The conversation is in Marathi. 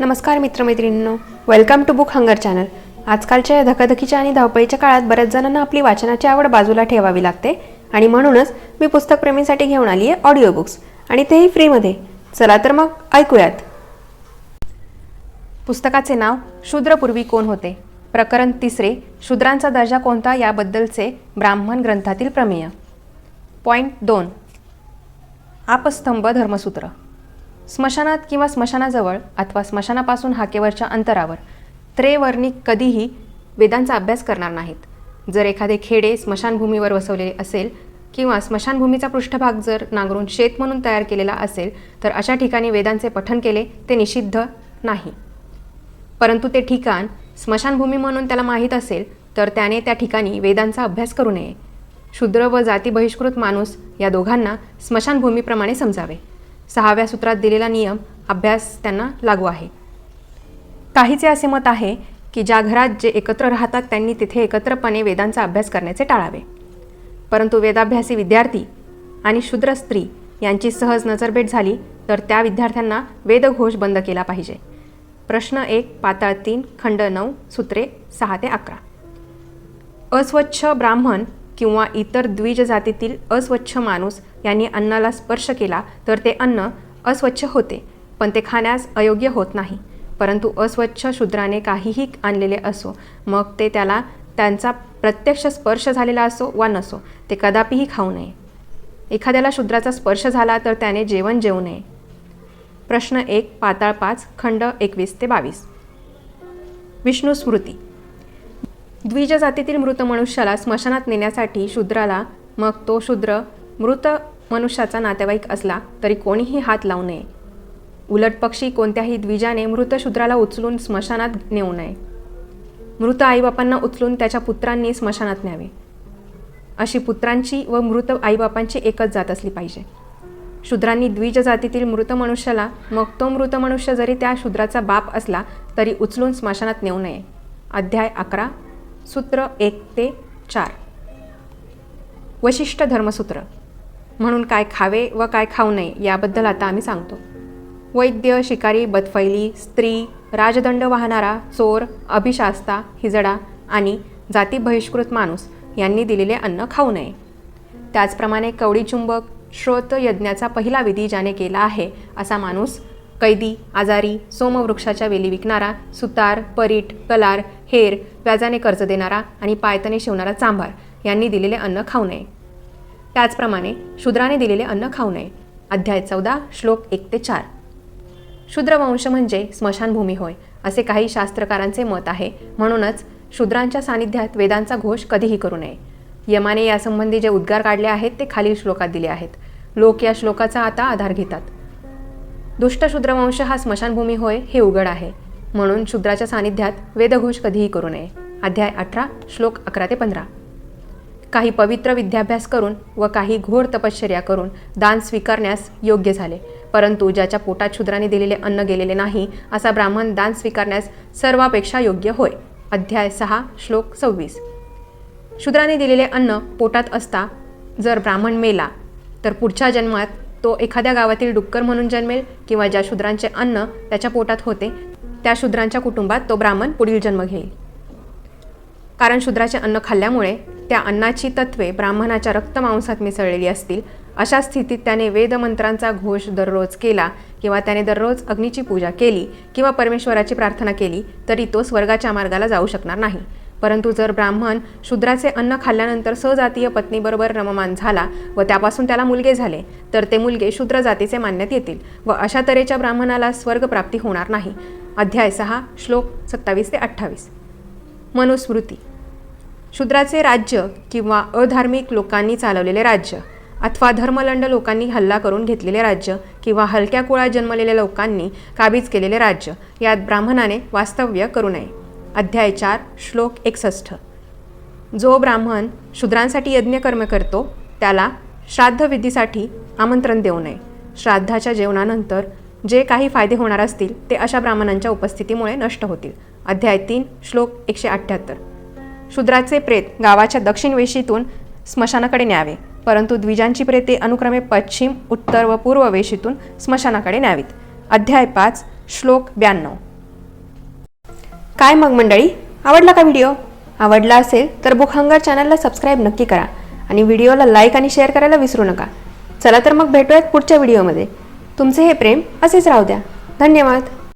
नमस्कार मित्रमैत्रिणींनो. Welcome to Book Hunger channel आजकालच्या या धकाधकीच्या आणि धावपळीच्या काळात बऱ्याच जणांना आपली वाचनाची आवड बाजूला ठेवावी लागते आणि म्हणूनच मी पुस्तकप्रेमींसाठी घेऊन आली आहे ऑडिओ बुक्स आणि तेही फ्रीमध्ये. चला तर मग ऐकूयात. पुस्तकाचे नाव शूद्रपूर्वी कोण होते? प्रकरण तिसरे शूद्रांचा दर्जा कोणता? याबद्दलचे ब्राह्मण ग्रंथातील प्रमेय. पॉईंट दोन. आपस्तंभ धर्मसूत्र. स्मशानात किंवा स्मशानाजवळ अथवा स्मशानापासून हाकेवरच्या अंतरावर त्रेवर्णिक कधीही वेदांचा अभ्यास करणार नाहीत. जर एखादे खेडे स्मशानभूमीवर वसवलेले असेल किंवा स्मशानभूमीचा पृष्ठभाग जर नांगरून शेत म्हणून तयार केलेला असेल तर अशा ठिकाणी वेदांचे पठन केले ते निषिद्ध नाही. परंतु ते ठिकाण स्मशानभूमी म्हणून त्याला माहीत असेल तर त्याने त्या ठिकाणी वेदांचा अभ्यास करू नये. शूद्र व जाती बहिष्कृत माणूस या दोघांना स्मशानभूमीप्रमाणे समजावे. सहाव्या सूत्रात दिलेला नियम अभ्यास त्यांना लागू आहे. काहीचे असे मत आहे की ज्या घरात जे एकत्र राहतात त्यांनी तिथे एकत्रपणे वेदांचा अभ्यास करण्याचे टाळावे. परंतु वेदाभ्यासी विद्यार्थी आणि शूद्र स्त्री यांची सहज नजरभेट झाली तर त्या विद्यार्थ्यांना वेदघोष बंद केला पाहिजे. प्रश्न एक पाताळ तीन खंड नऊ सूत्रे सहा ते अकरा. अस्वच्छ ब्राह्मण किंवा इतर द्विज जातीतील अस्वच्छ माणूस यांनी अन्नाला स्पर्श केला तर ते अन्न अस्वच्छ होते पण ते खाण्यास अयोग्य होत नाही. परंतु अस्वच्छ शूद्राने काहीही आणलेले असो मग ते त्याला त्यांचा प्रत्यक्ष स्पर्श झालेला असो वा नसो ते कदापिही खाऊ नये. एखाद्याला शूद्राचा स्पर्श झाला तर त्याने जेवण जेवू नये. प्रश्न एक पाताळ पाच खंड एकवीस ते बावीस. विष्णू स्मृती. द्विज जातीतील मृत मनुष्याला स्मशानात नेण्यासाठी शूद्राला मग तो शूद्र मृत मनुष्याचा नातेवाईक असला तरी कोणीही हात लावू नये. उलट पक्षी कोणत्याही द्विजाने मृत शूद्राला उचलून स्मशानात नेऊ नये. मृत आईबापांना उचलून त्याच्या पुत्रांनी स्मशानात न्यावे. अशी पुत्रांची व मृत आईबापांची एकच जात असली पाहिजे. शूद्रांनी द्विज जातीतील मृत मनुष्याला मग तो मृत मनुष्य जरी त्या शूद्राचा बाप असला तरी उचलून स्मशानात नेऊ नये. अध्याय अकरा. सूत्र एक ते चार. वशिष्ठ धर्मसूत्र. म्हणून काय खावे व काय खाऊ नये याबद्दल आता आम्ही सांगतो. वैद्य शिकारी बदफैली स्त्री राजदंड वाहणारा चोर अभिशास्ता हिजडा आणि जाती बहिष्कृत माणूस यांनी दिलेले अन्न खाऊ नये. त्याचप्रमाणे कवडी चुंबक श्रोत यज्ञाचा पहिला विधी ज्याने केला आहे असा माणूस कैदी आजारी सोमवृक्षाच्या वेली विकणारा सुतार परीट कलार हेर व्याजाने कर्ज देणारा आणि पायतने शिवणारा चांभार यांनी दिलेले अन्न खाऊ नये. त्याचप्रमाणे शूद्राने दिलेले अन्न खाऊ नये. अध्याय चौदा श्लोक एक ते चार. शूद्रवंश म्हणजे स्मशानभूमी होय असे काही शास्त्रकारांचे मत आहे. म्हणूनच शूद्रांच्या सानिध्यात वेदांचा घोष कधीही करू नये. यमाने यासंबंधी जे उद्गार काढले आहेत ते खालील श्लोकात दिले आहेत. लोक या श्लोकाचा आता आधार घेतात. दुष्ट शूद्रवंश हा स्मशानभूमी होय हे उघड आहे. म्हणून शूद्राच्या सानिध्यात वेदघोष कधीही करू नये. अध्याय अठरा श्लोक अकरा ते पंधरा. काही पवित्र विद्याभ्यास करून व काही घोर तपश्चर्या करून दान स्वीकारण्यास योग्य झाले. परंतु ज्याच्या पोटात शूद्राने दिलेले अन्न गेलेले नाही असा ब्राह्मण दान स्वीकारण्यास सर्वापेक्षा योग्य होय. अध्याय सहा श्लोक सव्वीस. शूद्राने दिलेले अन्न पोटात असता जर ब्राह्मण मेला तर पुढच्या जन्मात तो एखाद्या गावातील डुक्कर म्हणून जन्मेल किंवा ज्या शूद्रांचे अन्न त्याच्या पोटात होते त्या शूद्रांच्या कुटुंबात तो ब्राह्मण पुढील जन्म घेईल. कारण शूद्राचे अन्न खाल्ल्यामुळे त्या अन्नाची तत्वे ब्राह्मणाच्या रक्तमांसात मिसळलेली असतील अशा स्थितीत त्याने वेदमंत्रांचा घोष दररोज केला किंवा त्याने दररोज अग्नीची पूजा केली किंवा परमेश्वराची प्रार्थना केली तरी तो स्वर्गाच्या मार्गाला जाऊ शकणार नाही. परंतु जर ब्राह्मण शूद्राचे अन्न खाल्ल्यानंतर सजातीय पत्नीबरोबर रममान झाला व त्यापासून त्याला मुलगे झाले तर ते मुलगे शूद्र जातीचे मानण्यात येतील व अशा तऱ्हेच्या ब्राह्मणाला स्वर्गप्राप्ती होणार नाही. अध्याय सहा श्लोक सत्तावीस ते अठ्ठावीस. मनुस्मृती. शूद्राचे राज्य किंवा अधार्मिक लोकांनी चालवलेले राज्य अथवा धर्मलंड लोकांनी हल्ला करून घेतलेले राज्य किंवा हलक्या कुळात जन्मलेल्या लोकांनी काबीज केलेले राज्य यात ब्राह्मणाने वास्तव्य करू नये. अध्याय चार श्लोक एकसष्ट. जो ब्राह्मण शूद्रांसाठी यज्ञकर्म करतो त्याला श्राद्धविधीसाठी आमंत्रण देऊ नये. श्राद्धाच्या जेवणानंतर जे काही फायदे होणार असतील ते अशा ब्राह्मणांच्या उपस्थितीमुळे नष्ट होतील. अध्याय तीन श्लोक एकशे अठ्ठ्याहत्तर शूद्राचे प्रेत गावाच्या दक्षिण वेशीतून स्मशानाकडे न्यावे परंतु द्विजांची प्रेते अनुक्रमे पश्चिम उत्तर व पूर्व वेशीतून स्मशानाकडे न्यावीत. अध्याय पाच श्लोक ब्याण्णव. काय मग मंडळी? आवडला का व्हिडिओ? आवडला असेल तर बुक हंगर चॅनलला सबस्क्राईब नक्की करा आणि व्हिडिओला लाईक आणि शेअर करायला विसरू नका. चला तर मग भेटूयात पुढच्या व्हिडिओमध्ये. तुमचे हे प्रेम असेच राहू द्या. धन्यवाद.